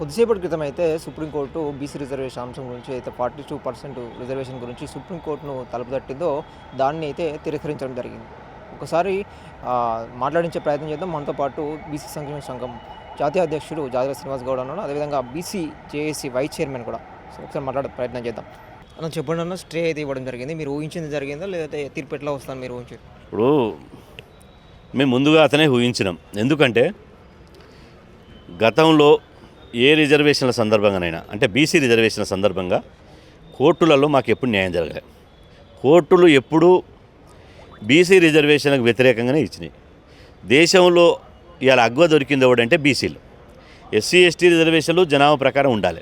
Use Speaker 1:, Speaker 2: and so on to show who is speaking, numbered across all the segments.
Speaker 1: కొద్దిసేపటి క్రితం అయితే సుప్రీంకోర్టు బీసీ రిజర్వేషన్ అంశం గురించి అయితే ఫార్టీ టూ పర్సెంట్ రిజర్వేషన్ గురించి సుప్రీంకోర్టును తలుపు తట్టిందో దాన్ని అయితే తిరస్కరించడం జరిగింది. ఒకసారి మాట్లాడించే ప్రయత్నం చేద్దాం. మనతో పాటు బీసీ సంక్షేమ సంఘం జాతీయ అధ్యక్షుడు జాతీయ శ్రీనివాస్ గౌడ్ అన్నాడు. అదేవిధంగా బీసీ జేఏసీ వైస్ చైర్మన్ కూడా. సో ఒకసారి మాట్లాడే ప్రయత్నం చేద్దాం. అన్న చెప్పండి అన్న స్టే అయితే ఇవ్వడం జరిగింది. మీరు ఊహించింది జరిగిందా? లేకపోతే తీర్పు ఎట్లా వస్తాను మీరు ఊహించారు?
Speaker 2: ఇప్పుడు మేము ముందుగా అతనే ఊహించినాం. ఎందుకంటే గతంలో ఏ రిజర్వేషన్ల సందర్భంగానైనా అంటే బీసీ రిజర్వేషన్ల సందర్భంగా కోర్టులలో మాకు ఎప్పుడు న్యాయం జరగలే. కోర్టులు ఎప్పుడూ బీసీ రిజర్వేషన్లకు వ్యతిరేకంగానే ఇచ్చినాయి. దేశంలో ఇవాళ అగ్వ దొరికింది ఎవడంటే బీసీలు ఎస్సీ ఎస్టీ రిజర్వేషన్లు జనాభా ప్రకారం ఉండాలి.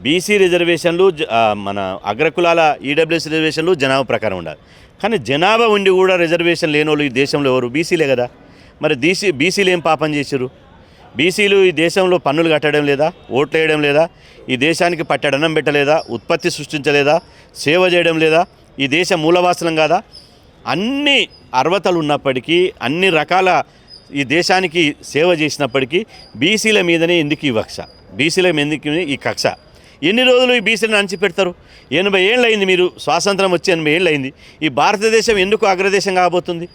Speaker 2: బీసీ రిజర్వేషన్లు జ- మన అగ్రకులాల ఈడబ్ల్యూఎస్ రిజర్వేషన్లు జనాభా ప్రకారం ఉండాలి. కానీ జనాభా ఉండి కూడా రిజర్వేషన్ లేని వాళ్ళు ఈ దేశంలో ఎవరు? బీసీలే కదా. మరి బీసీ బీసీలు ఏం పాపం చేశారు బీసీలు ఈ దేశంలో పన్నులు కట్టడం లేదా ఓట్లు వేయడం లేదా ఈ దేశానికి పట్టడనం పెట్టలేదా? ఉత్పత్తి సృష్టించలేదా? సేవ చేయడం లేదా? ఈ దేశ మూలవాసనం కాదా? అన్ని అర్హతలు ఉన్నప్పటికీ అన్ని రకాల ఈ దేశానికి సేవ చేసినప్పటికీ బీసీల మీదనే ఎందుకు ఈ వక్ష? బీసీల ఎందుకు ఈ కక్ష? ఎన్ని రోజులు ఈ బీసీలను అణచిపెడతారు? ఎనభై ఏళ్ళు అయింది మీరు. స్వాతంత్రం వచ్చి ఎనభై ఏళ్ళు అయింది ఈ భారతదేశం ఎందుకు అగ్రదేశం కాబోతుంది?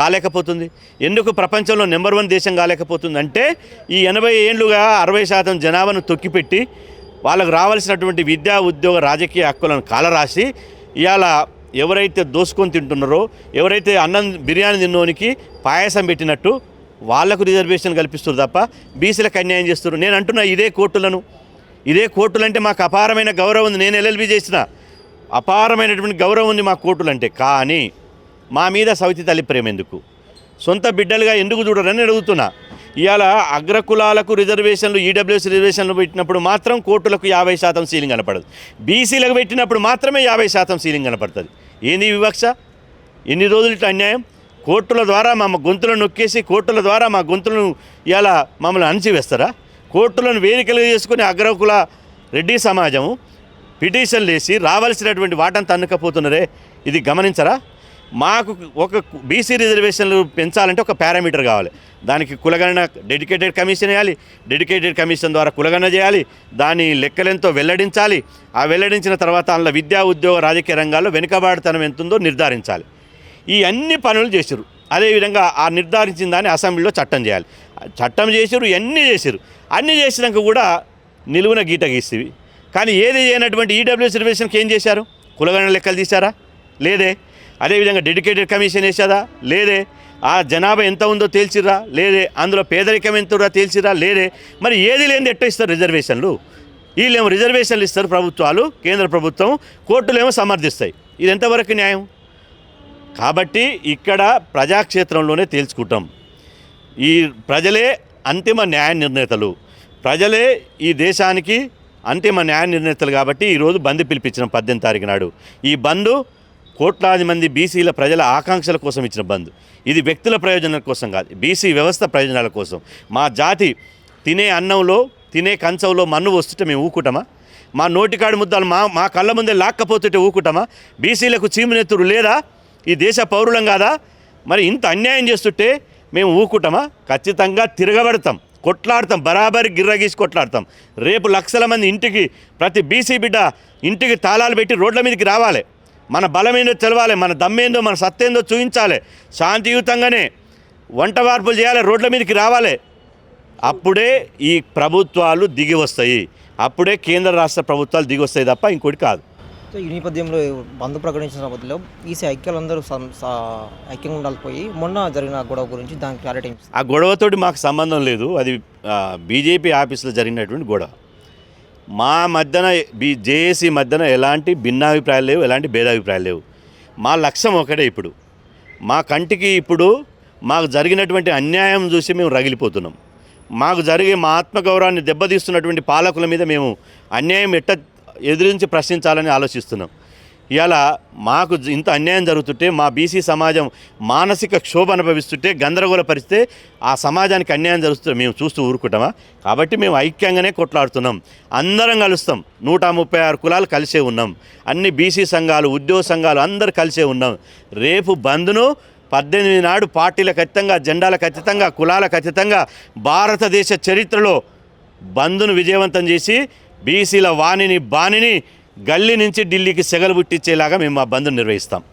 Speaker 2: కాలేకపోతుంది. ఎందుకు ప్రపంచంలో నెంబర్ వన్ దేశం కాలేకపోతుంది అంటే ఈ ఎనభై ఏళ్ళుగా అరవై శాతం జనాభాను తొక్కిపెట్టి వాళ్ళకు రావాల్సినటువంటి విద్యా ఉద్యోగ రాజకీయ హక్కులను కాలరాసి ఇవాళ ఎవరైతే దోసుకొని తింటున్నారో ఎవరైతే అన్నం బిర్యానీ తిన్నోనికి పాయసం పెట్టినట్టు వాళ్ళకు రిజర్వేషన్ కల్పిస్తారు తప్ప బీసీలకు అన్యాయం చేస్తారు నేను అంటున్నా ఇదే కోర్టులను. ఇదే కోర్టులు అంటే మాకు అపారమైన గౌరవం ఉంది. నేను ఎల్ఎల్బి చేసిన అపారమైనటువంటి గౌరవం ఉంది మా కోర్టులు అంటే కానీ మా మీద సవితి తల్లి ప్రేమ ఎందుకు? సొంత బిడ్డలుగా ఎందుకు చూడరని అడుగుతున్నా. ఇవాళ అగ్రకులాలకు రిజర్వేషన్లు ఈడబ్ల్యూఎస్ రిజర్వేషన్లు పెట్టినప్పుడు మాత్రం కోర్టులకు యాభై శాతం సీలింగ్ కనపడదు. బీసీలకు పెట్టినప్పుడు మాత్రమే యాభై శాతం సీలింగ్ కనపడుతుంది. ఏంది వివక్ష? ఎన్ని రోజులు ఇట్లా అన్యాయం? కోర్టుల ద్వారా మా గొంతులను నొక్కేసి కోర్టుల ద్వారా మా గొంతులను ఇలా మమ్మల్ని అణచివేస్తారా? కోర్టులను వేదికలు చేసుకుని అగ్రకుల రెడ్డి సమాజము పిటిషన్లు వేసి రావాల్సినటువంటి వాటను తన్నుకపోతున్నారే? ఇది గమనించరా? మాకు ఒక బీసీ రిజర్వేషన్లు పెంచాలంటే ఒక పారామీటర్ కావాలి. దానికి కులగణన డెడికేటెడ్ కమిషన్ వేయాలి డెడికేటెడ్ కమిషన్ ద్వారా కులగణన చేయాలి. దాని లెక్కలెంతో వెల్లడించాలి. ఆ వెల్లడించిన తర్వాత అందులో విద్యా ఉద్యోగ రాజకీయ రంగాల్లో వెనుకబాటుతనం ఎంతుందో నిర్ధారించాలి. ఈ అన్ని పనులు చేశారు అదేవిధంగా ఆ నిర్ధారించిన దాన్ని అసెంబ్లీలో చట్టం చేయాలి. చట్టం చేసిరు ఎన్ని చేసిరు అన్నీ చేసినాక కూడా నిలువున గీట గీసివి. కానీ ఏది చేయనటువంటి ఈడబ్ల్యూఎస్ రిజర్వేషన్కి ఏం చేశారు? కులగణన లెక్కలు తీశారా? లేదే. అదేవిధంగా డెడికేటెడ్ కమిషన్ వేసేదా లేదే. ఆ జనాభా ఎంత ఉందో తేల్చిరా లేదే. అందులో పేదరికం ఎంత ఉందో తేల్చిరా లేదే. మరి ఏది లేనిది ఎట్ట ఇస్తారు రిజర్వేషన్లు? వీళ్ళేమో రిజర్వేషన్లు ఇస్తారు ప్రభుత్వాలు కేంద్ర ప్రభుత్వం కోర్టులేమో సమర్థిస్తాయి. ఇది ఎంతవరకు న్యాయం? కాబట్టి ఇక్కడ ప్రజాక్షేత్రంలోనే తేల్చుకుంటాం. ఈ ప్రజలే అంతిమ న్యాయ నిర్ణేతలు. ప్రజలే ఈ దేశానికి అంతిమ న్యాయ నిర్ణేతలు కాబట్టి ఈరోజు బంద్ పిలిపించిన పద్దెనిమిది తారీఖు నాడు. ఈ బంద్ కోట్లాది మంది బీసీల ప్రజల ఆకాంక్షల కోసం ఇచ్చిన బంద్. ఇది వ్యక్తుల ప్రయోజనాల కోసం కాదు బీసీ వ్యవస్థ ప్రయోజనాల కోసం. మా జాతి తినే అన్నంలో తినే కంచంలో మన్ను వస్తుంటే మేము ఊకుటమా? మా నోటికాడి ముద్దాలు మా మా కళ్ళ ముందే లాక్కపోతుంటే ఊకుటమా? బీసీలకు చీమునెత్తురు లేదా? ఈ దేశ పౌరులం కాదా? మరి ఇంత అన్యాయం చేస్తుంటే మేము ఊకుటమా? ఖచ్చితంగా తిరగబడతాం కొట్లాడతాం బరాబరి గిర్రగీసి కొట్లాడతాం. రేపు లక్షల మంది ఇంటికి ప్రతి బీసీ బిడ్డ ఇంటికి తాళాలు పెట్టి రోడ్ల మీదకి రావాలి. మన బలమేందో తెలవాలి మన దమ్మేందో మన సత్తేందో చూపించాలి శాంతియుతంగానే వంట వార్పులు చేయాలి రోడ్ల మీదకి రావాలి. అప్పుడే ఈ ప్రభుత్వాలు దిగి వస్తాయి. అప్పుడే కేంద్ర రాష్ట్ర ప్రభుత్వాలు దిగి వస్తాయి తప్ప ఇంకోటి కాదు.
Speaker 1: ఈ నేపథ్యంలో బంద్ ప్రకటించిన నేపథ్యంలో ఈసీ ఐక్యాలందరూ ఐక్యంగా ఉండాలిపోయి మొన్న జరిగిన గొడవ గురించి దానికి క్లారిటీ.
Speaker 2: ఆ గొడవతోటి మాకు సంబంధం లేదు. అది బీజేపీ ఆఫీసులో జరిగినటువంటి గొడవ. మా మధ్యన బీ జేఏసీ మధ్యన ఎలాంటి భిన్నాభిప్రాయాలు లేవు ఎలాంటి భేదాభిప్రాయాలు లేవు. మా లక్ష్యం ఒకటే ఇప్పుడు. మా కంటికి ఇప్పుడు మాకు జరిగినటువంటి అన్యాయం చూసి మేము రగిలిపోతున్నాం. మాకు జరిగే మా ఆత్మగౌరవాన్ని దెబ్బతీస్తున్నటువంటి పాలకుల మీద మేము అన్యాయం ఎట్ట ఎదిరించి ప్రశ్నించాలని ఆలోచిస్తున్నాం. ఇవాళ మాకు ఇంత అన్యాయం జరుగుతుంటే మా బీసీ సమాజం మానసిక క్షోభ అనుభవిస్తుంటే గందరగోళ పరిస్తే ఆ సమాజానికి అన్యాయం జరుగుతుంది మేము చూస్తూ ఊరుకుంటామా? కాబట్టి మేము ఐక్యంగానే కొట్లాడుతున్నాం. అందరం కలుస్తాం. నూట ముప్పై ఆరు కులాలు కలిసే ఉన్నాం. అన్ని బీసీ సంఘాలు ఉద్యోగ సంఘాలు అందరు కలిసే ఉన్నాం. రేపు బంద్ను పద్దెనిమిది నాడు పార్టీలకు ఖచ్చితంగా జెండాలకు ఖచ్చితంగా కులాలకు ఖచ్చితంగా భారతదేశ చరిత్రలో బంద్ను విజయవంతం చేసి బీసీల వాణిని బాణిని గల్లీ నుంచి ఢిల్లీకి సెగలు పుట్టించేలాగా మేము మా బంద్ను నిర్వహిస్తాం.